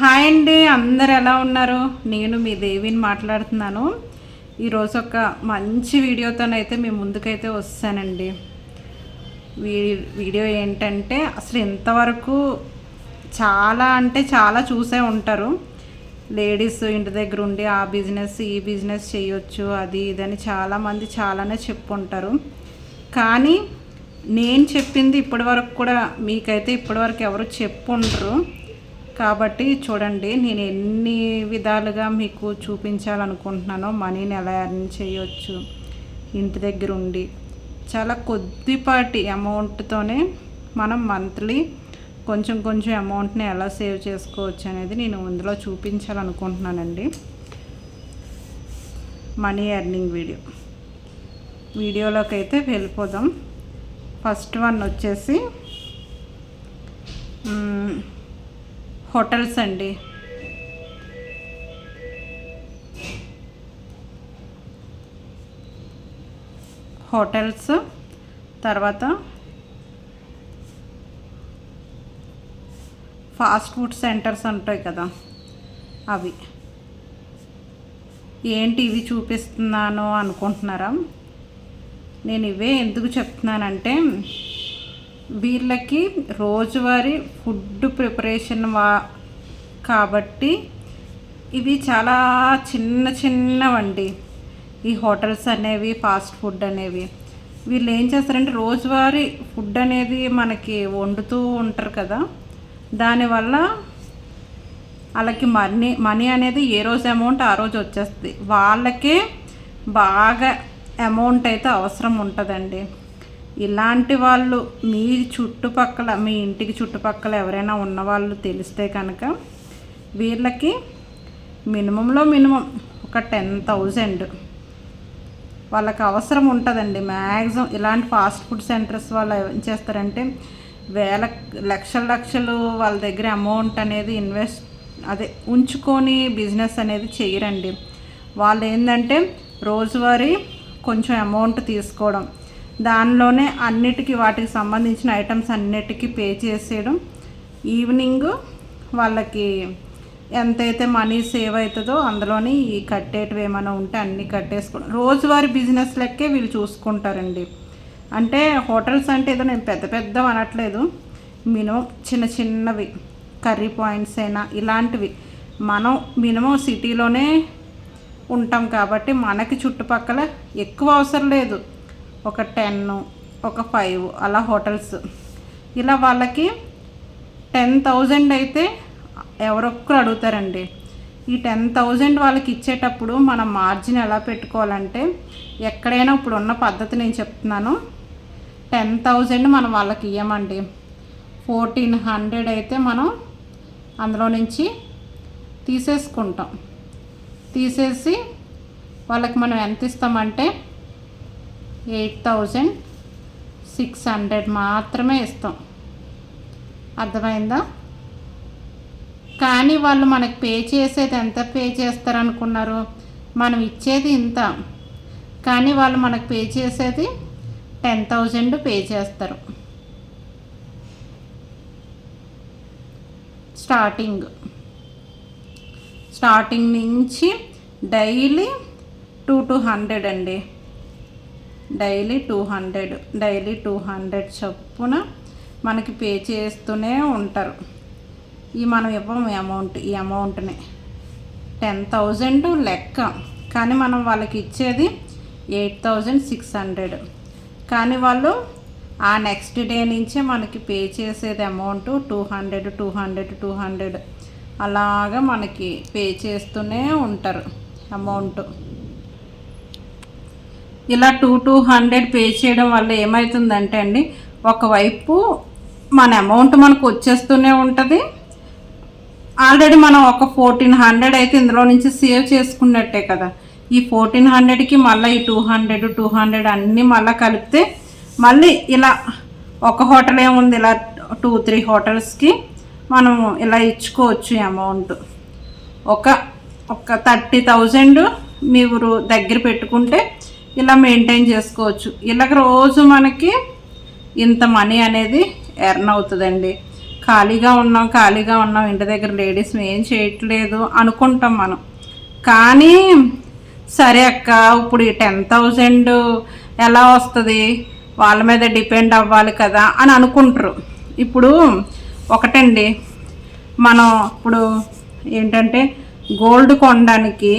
Hi అండి అందరు ఎలా ఉన్నారు? నేను మీ దేవిని మాట్లాడుతున్నాను. ఈరోజు ఒక మంచి వీడియోతోనైతే మీ ముందుకైతే వస్తానండి. వీ- వీడియో ఏంటంటే అసలు ఇంతవరకు చాలా అంటే చాలా చూసే ఉంటారు. లేడీస్ ఇంటి దగ్గర ఉండి ఆ బిజినెస్ ఈ బిజినెస్ చేయొచ్చు అది ఇదని చాలామంది చాలానే చెప్పుంటారు. కానీ నేను చెప్పింది ఇప్పటివరకు కూడా మీకైతే ఇప్పటివరకు ఎవరు చెప్పుండరు. కాబట్టి చూడండి నేను ఎన్ని విధాలుగా మీకు చూపించాలనుకుంటున్నానో మనీని ఎలా ఎర్న్ చేయొచ్చు. ఇంటి దగ్గర ఉండి. చాలా కొద్దిపాటి అమౌంట్తోనే మనం మంత్లీ కొంచెం కొంచెం అమౌంట్ని ఎలా సేవ్ చేసుకోవచ్చు అనేది నేను ఇందులో చూపించాలనుకుంటున్నానండి. Money earning video. వీడియోలోకి అయితే వెళ్ళిపోదాం. ఫస్ట్ వన్ వచ్చేసి హోటల్స్ అండి. హోటల్స్ తర్వాత ఫాస్ట్ ఫుడ్ సెంటర్స్ ఉంటాయి కదా అవి. ఏంటి ఇవి చూపిస్తున్నాను అనుకుంటున్నారా? నేను ఇవే ఎందుకు చెప్తున్నానంటే వీళ్ళకి రోజువారీ ఫుడ్ ప్రిపరేషన్ వా కాబట్టి ఇవి చాలా చిన్న చిన్నవండి. ఈ హోటల్స్ అనేవి ఫాస్ట్ ఫుడ్ అనేవి. వీళ్ళు ఏం చేస్తారంటే రోజువారీ ఫుడ్ అనేది మనకి వండుతూ ఉంటారు కదా. దానివల్ల వాళ్ళకి మనీ మనీ అనేది ఏ రోజు అమౌంట్ ఆ రోజు వచ్చేస్తుంది. వాళ్ళకే బాగా అమౌంట్ అయితే అవసరం ఉంటుందండి. ఇలాంటి వాళ్ళు మీ చుట్టుపక్కల మీ ఇంటికి చుట్టుపక్కల ఎవరైనా ఉన్నవాళ్ళు తెలిస్తే కనుక వీళ్ళకి మినిమంలో మినిమం ఒక టెన్ థౌజండ్ వాళ్ళకి అవసరం ఉంటుందండి. మ్యాక్సిమం ఇలాంటి ఫాస్ట్ ఫుడ్ సెంటర్స్ వాళ్ళు ఏం చేస్తారంటే వేల లక్షల లక్షలు వాళ్ళ దగ్గర అమౌంట్ అనేది ఇన్వెస్ట్ అదే ఉంచుకొని బిజినెస్ అనేది చేయరండి. వాళ్ళు ఏంటంటే రోజువారీ కొంచెం అమౌంట్ తీసుకోవడం. దానిలోనే అన్నిటికీ వాటికి సంబంధించిన ఐటమ్స్ అన్నిటికీ పే చేసేయడం. ఈవినింగ్ వాళ్ళకి ఎంతైతే మనీ సేవ్ అవుతుందో అందులోని ఈ కట్టేటివి ఏమైనా ఉంటే అన్నీ కట్టేసుకోవడం. రోజువారీ బిజినెస్ లెక్కే వీళ్ళు చూసుకుంటారండి. అంటే హోటల్స్ అంటే ఏదో నేను పెద్ద పెద్దవి అనట్లేదు. మినిమం చిన్న చిన్నవి కర్రీ పాయింట్స్ అయినా ఇలాంటివి. మనం మినిమం సిటీలోనే ఉంటాం కాబట్టి మనకి చుట్టుపక్కల ఎక్కువ అవసరం లేదు. ఒక టెన్ ఒక ఫైవ్ అలా హోటల్స్. ఇలా వాళ్ళకి టెన్ థౌజండ్ అయితే ఎవరొక్కరు అడుగుతారండి. ఈ టెన్ థౌజండ్ వాళ్ళకి ఇచ్చేటప్పుడు మన మార్జిన్ ఎలా పెట్టుకోవాలంటే ఎక్కడైనా ఇప్పుడు ఉన్న పద్ధతి నేను చెప్తున్నాను. టెన్ థౌజండ్ మనం వాళ్ళకి ఇవ్వమండి ఫోర్టీన్ హండ్రెడ్ అయితే మనం అందులో నుంచి తీసేసుకుంటాం. తీసేసి వాళ్ళకి మనం ఎంత ఇస్తామంటే ఎయిట్ థౌజండ్ సిక్స్ హండ్రెడ్ మాత్రమే ఇస్తాం. అర్థమైందా? కానీ వాళ్ళు మనకి పే చేసేది ఎంత పే చేస్తారనుకున్నారు? మనం ఇచ్చేది ఇంత. కానీ వాళ్ళు మనకు పే చేసేది టెన్ థౌజండ్ పే చేస్తారు. స్టార్టింగ్. స్టార్టింగ్ నుంచి డైలీ టూ టూ హండ్రెడ్ అండి. Daily two hundred daily two hundred చొప్పున మనకి పే చేస్తూనే ఉంటారు. ఈ మనం ఇవ్వము అమౌంట్ ఈ అమౌంట్ని. టెన్ థౌజండ్ లెక్క. కానీ మనం వాళ్ళకి ఇచ్చేది ఎయిట్ థౌజండ్ సిక్స్ హండ్రెడ్. కానీ వాళ్ళు ఆ నెక్స్ట్ డే నుంచే మనకి పే చేసేది amount two hundred two hundred two hundred. అలాగా మనకి పే చేస్తూనే ఉంటారు అమౌంట్. ఇలా టూ టూ హండ్రెడ్ పే చేయడం వల్ల ఏమవుతుందంటే అండి ఒకవైపు మన అమౌంట్ మనకు వచ్చేస్తూనే ఉంటుంది. ఆల్రెడీ మనం ఒక ఫోర్టీన్ హండ్రెడ్ అయితే ఇందులో నుంచి సేవ్ చేసుకున్నట్టే కదా. ఈ ఫోర్టీన్ హండ్రెడ్కి మళ్ళీ ఈ టూ హండ్రెడ్ టూ హండ్రెడ్ అన్నీ మళ్ళీ కలిపితే మళ్ళీ ఇలా ఒక హోటల్ ఏముంది ఇలా టూ త్రీ హోటల్స్కి మనం ఇలా ఇచ్చుకోవచ్చు అమౌంట్ ఒక ఒక థర్టీ థౌజండ్ మీరు దగ్గర పెట్టుకుంటే ఇలా మెయింటైన్ చేసుకోవచ్చు. ఇలాగ రోజు మనకి ఇంత మనీ అనేది ఎర్న్ అవుతుందండి. ఖాళీగా ఉన్నాం ఖాళీగా ఉన్నాం ఇంటి దగ్గర లేడీస్ ఏం చేయట్లేదు అనుకుంటాం మనం. కానీ సరే అక్క ఇప్పుడు ఈ టెన్ థౌజండ్ ఎలా వస్తుంది? వాళ్ళ మీద డిపెండ్ అవ్వాలి కదా అని అనుకుంటారు. ఇప్పుడు ఒకటండి మనం ఇప్పుడు ఏంటంటే గోల్డ్ కొనడానికి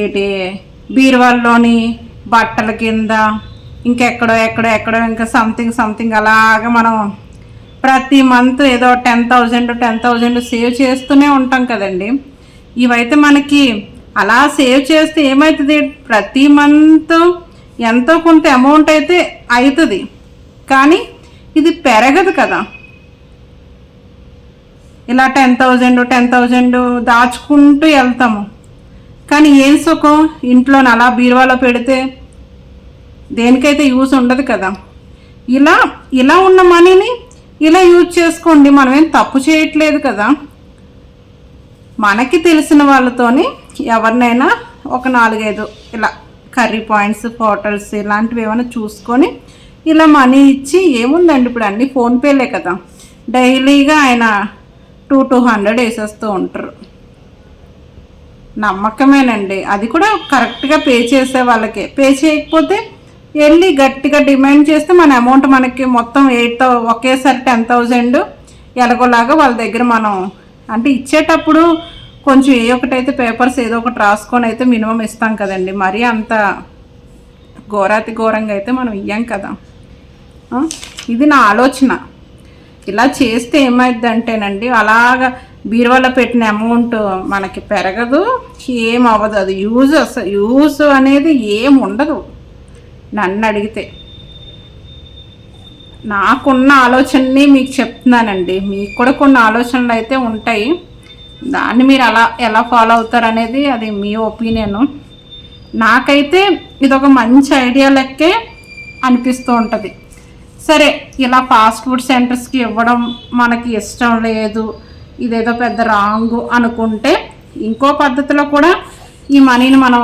ఏంటి బీరువాల్లోని బట్టల కింద ఇంకెక్కడో ఎక్కడో ఎక్కడో ఇంకా సంథింగ్ సంథింగ్ అలాగా మనం ప్రతి మంత్ ఏదో ten thousand ten thousand save చేస్తూనే ఉంటాం కదండి. ఇవైతే మనకి అలా సేవ్ చేస్తే ఏమవుతుంది ప్రతి మంత్ ఎంతో కొంత అమౌంట్ అయితే అవుతుంది కానీ ఇది పెరగదు కదా. ఇలా టెన్ థౌజండ్ టెన్ థౌజండ్ దాచుకుంటూ వెళ్తాము. కానీ ఏం సుఖం? ఇంట్లో అలా బీరువాలో పెడితే దేనికైతే యూస్ ఉండదు కదా. ఇలా ఇలా ఉన్న మనీని ఇలా యూజ్ చేసుకోండి. మనం ఏం తప్పు చేయట్లేదు కదా. మనకి తెలిసిన వాళ్ళతోని ఎవరినైనా ఒక నాలుగైదు ఇలా కర్రీ పాయింట్స్ హోటల్స్ ఇలాంటివి ఏమైనా చూసుకొని ఇలా మనీ ఇచ్చి ఏముందండి? ఇప్పుడు అన్నీ ఫోన్పేలే కదా. డైలీగా ఆయన టూ టూ హండ్రెడ్ వేసేస్తూ ఉంటారు. నమ్మకమేనండి. అది కూడా కరెక్ట్గా పే చేసే వాళ్ళకే. పే చేయకపోతే వెళ్ళి గట్టిగా డిమాండ్ చేస్తే మన అమౌంట్ మనకి మొత్తం ఎయిట్ ఒకేసారి టెన్ థౌజండ్ ఎలాగోలాగా వాళ్ళ దగ్గర మనం అంటే ఇచ్చేటప్పుడు కొంచెం ఏ ఒకటైతే పేపర్స్ ఏదో ఒకటి రాసుకొని అయితే మినిమం ఇస్తాం కదండి. మరీ అంత ఘోరాతి ఘోరంగా అయితే మనం ఇయ్యాం కదా. ఇది నా ఆలోచన. ఇలా చేస్తే ఏమైందంటేనండి అలాగా బీరువాలో పెట్టిన అమౌంట్ మనకి పెరగదు ఏం అవ్వదు. అది యూజ్ అసలు యూజ్ అనేది ఏం ఉండదు. నన్ను అడిగితే. నాకున్న ఆలోచనని మీకు చెప్తున్నానండి. మీకు కూడా కొన్ని ఆలోచనలు అయితే ఉంటాయి. దాన్ని మీరు అలా ఎలా ఫాలో అవుతారు అనేది అది మీ ఒపీనియను నాకైతే ఇది ఒక మంచి ఐడియా లెక్కే అనిపిస్తూ ఉంటుంది. సరే ఇలా ఫాస్ట్ ఫుడ్ సెంటర్స్కి ఇవ్వడం మనకి ఇష్టం లేదు. ఇదేదో పెద్ద రాంగ్ అనుకుంటే ఇంకో పద్ధతిలో కూడా ఈ మనీని మనం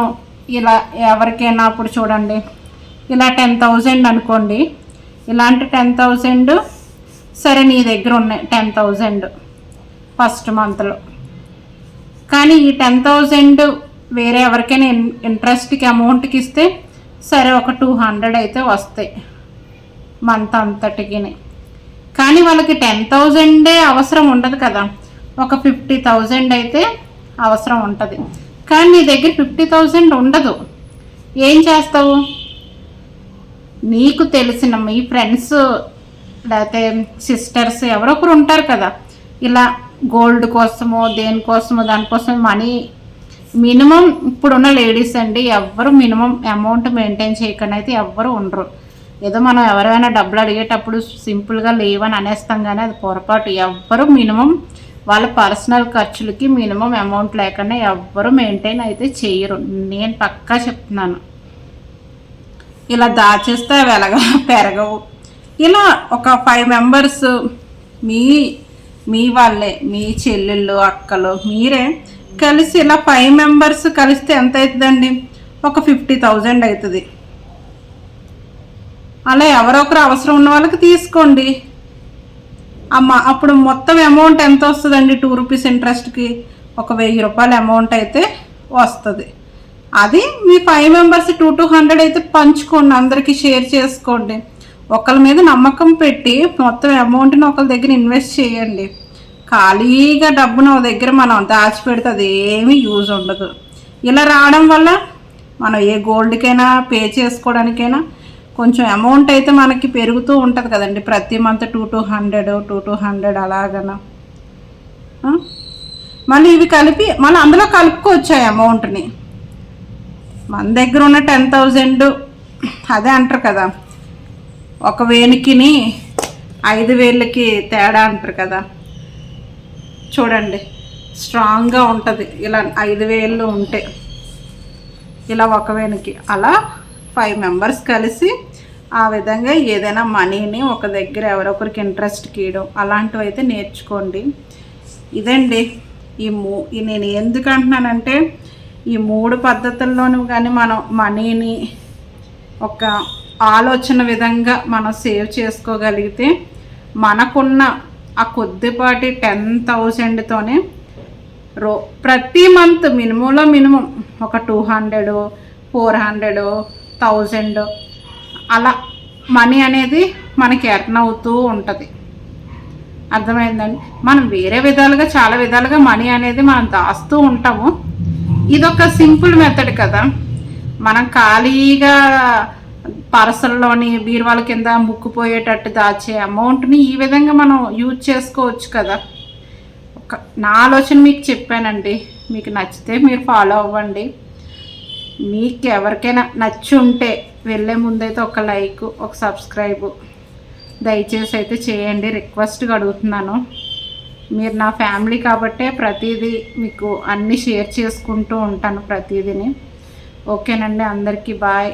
ఇలా ఎవరికైనా అప్పుడు చూడండి. ఇలా టెన్ థౌజండ్ అనుకోండి. ఇలాంటి టెన్ థౌజండ్ సరే నీ దగ్గర ఉన్నాయి టెన్ థౌజండ్ ఫస్ట్ మంత్లో. కానీ ఈ టెన్ థౌజండ్ వేరే ఎవరికైనా ఇన్ ఇంట్రెస్ట్కి అమౌంట్కి ఇస్తే సరే ఒక టూ హండ్రెడ్ అయితే వస్తాయి మంత్ అంతటికి కానీ వాళ్ళకి టెన్ థౌజండే అవసరం ఉండదు కదా. ఒక ఫిఫ్టీ థౌజండ్ అయితే అవసరం ఉంటుంది. కానీ నీ దగ్గర ఫిఫ్టీ థౌజండ్ ఉండదు. ఏం చేస్తావు? నీకు తెలిసిన మీ ఫ్రెండ్స్ లేకపోతే సిస్టర్స్ ఎవరో ఒకరు ఉంటారు కదా. ఇలా గోల్డ్ కోసమో దేనికోసమో దానికోసం మనీ మినిమం ఇప్పుడున్న లేడీస్ అండి ఎవ్వరు మినిమం అమౌంట్ మెయింటైన్ చేయకుండా అయితే ఎవ్వరు ఉండరు. ఏదో మనం ఎవరైనా డబ్బులు అడిగేటప్పుడు సింపుల్గా లేవని అనేస్తాం కానీ అది పొరపాటు. ఎవ్వరు మినిమం వాళ్ళ పర్సనల్ ఖర్చులకి మినిమం అమౌంట్ లేకుండా ఎవ్వరు మెయింటైన్ అయితే చేయరు. నేను పక్కా చెప్తున్నాను. ఇలా దాచేస్తే అవి ఎలాగా పెరగవు. ఇలా ఒక ఫైవ్ మెంబర్స్ మీ మీ వాళ్ళే మీ చెల్లెళ్ళు అక్కలు మీరే కలిసి ఇలా ఫైవ్ మెంబర్స్ కలిస్తే ఎంత అవుతుందండి ఒక ఫిఫ్టీ థౌజండ్ అవుతుంది అలా ఎవరొకరు అవసరం ఉన్న వాళ్ళకి తీసుకోండి. అమ్మ అప్పుడు మొత్తం అమౌంట్ ఎంత వస్తుందండి? టూ రూపీస్ ఇంట్రెస్ట్కి ఒక వెయ్యి రూపాయల అమౌంట్ అయితే వస్తుంది. అది మీ five members two two hundred అయితే పంచుకోండి అందరికీ షేర్ చేసుకోండి. ఒకళ్ళ మీద నమ్మకం పెట్టి మొత్తం అమౌంట్ని ఒకళ్ళ దగ్గర ఇన్వెస్ట్ చేయండి. ఖాళీగా డబ్బును ఒక దగ్గర మనం దాచిపెడితే అది ఏమీ యూజ్ ఉండదు. ఇలా రావడం వల్ల మనం ఏ గోల్డ్కైనా పే చేసుకోవడానికైనా కొంచెం అమౌంట్ అయితే మనకి పెరుగుతూ ఉంటుంది కదండి. ప్రతి month two two hundred two two hundred అలాగన? మళ్ళీ ఇవి కలిపి మళ్ళీ అందులో కలుపుకోవచ్చు అమౌంట్ని మన దగ్గర ఉన్న టెన్ థౌజండ్ అదే అంటారు కదా. ఒక వేణికిని ఐదు వేలకి తేడా అంటారు కదా. చూడండి స్ట్రాంగ్గా ఉంటుంది. ఇలా ఐదు వేలు ఉంటే ఇలా ఒక వేణికి అలా ఫైవ్ మెంబర్స్ కలిసి ఆ విధంగా ఏదైనా మనీని ఒక దగ్గర ఎవరొకరికి ఇంట్రెస్ట్ కీయడం అలాంటివి అయితే నేర్చుకోండి. ఇదండి ఈ మూ నేను ఎందుకు అంటున్నానంటే ఈ మూడు పద్ధతుల్లోనూ కానీ మనం మనీని ఒక ఆలోచన విధంగా మనం సేవ్ చేసుకోగలిగితే మనకున్న ఆ కొద్దిపాటి టెన్ థౌజండ్తోనే రో ప్రతి మంత్ మినిమంలో మినిమం ఒక two hundred four hundred thousand అలా మనీ అనేది మనకి ఎర్న్ అవుతూ ఉంటుంది. అర్థమైందండి? మనం వేరే విధాలుగా చాలా విధాలుగా మనీ అనేది మనం దాస్తూ ఉంటాము. ఇదొక సింపుల్ మెథడ్ కదా. మనం ఖాళీగా పర్సల్లోని బీరువాల కింద ముక్కుపోయేటట్టు దాచే అమౌంట్ని ఈ విధంగా మనం యూజ్ చేసుకోవచ్చు కదా. ఒక నా ఆలోచన మీకు చెప్పానండి. మీకు నచ్చితే మీరు ఫాలో అవ్వండి. మీకు ఎవరికైనా నచ్చి ఉంటే వెళ్ళే ముందైతే ఒక లైక్ ఒక సబ్స్క్రైబ్. దయచేసి అయితే చేయండి. రిక్వెస్ట్గా అడుగుతున్నాను. మీరు నా ఫ్యామిలీ కాబట్టే ప్రతిదీ మీకు అన్నీ షేర్ చేసుకుంటూ ఉంటాను ప్రతిదీని. ఓకేనండి. అందరికీ బాయ్.